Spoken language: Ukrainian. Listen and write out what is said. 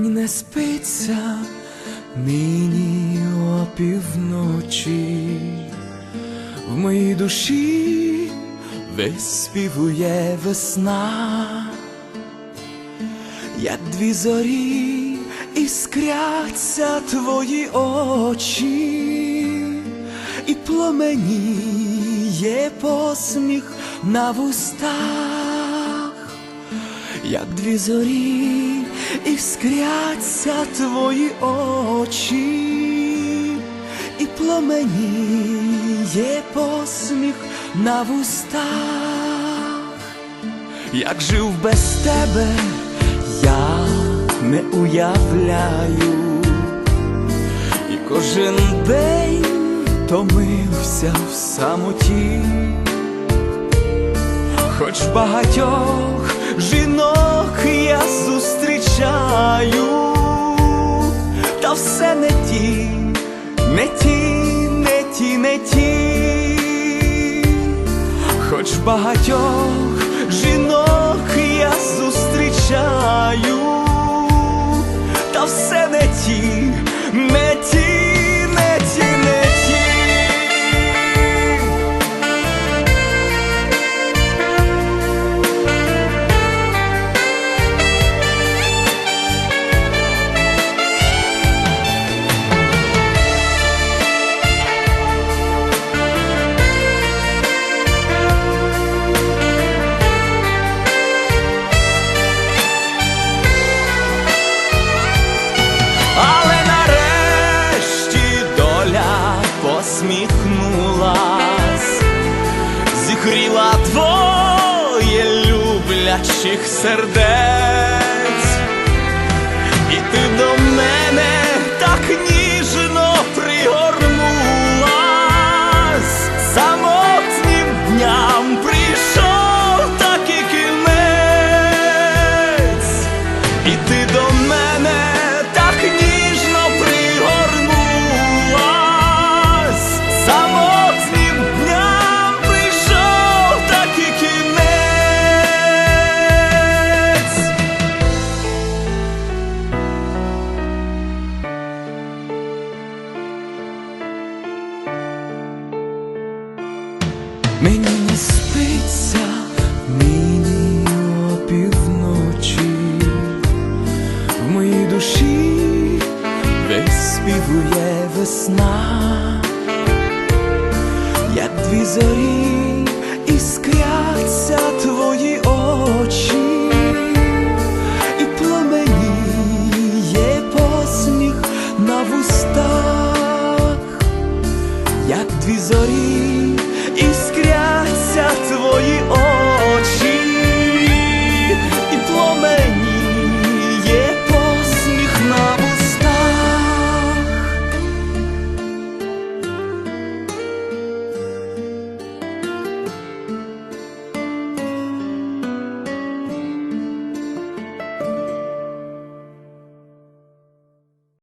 не спиться нині опівночі, в моїй душі виспівує весна, як дві зорі іскряться твої очі, і пломеніє посміх на вустах. Як дві зорі іскряться твої очі, і пломеніє посміх на вустах, як жив без тебе, я не уявляю, і кожен день томився в самоті. Хоч багатьох багатьох жінок зігріла двоє люблячих сердець, і ти до мене так ніжно пригорнулась, самотнім дням прийшов так і кінець. І ти до мене Мені не спиться, мені опівночі, в моїй душі весь виспівує весна, як дві зорі іскряться твої очі, і пламеніє посміх на вустах, як дві зорі.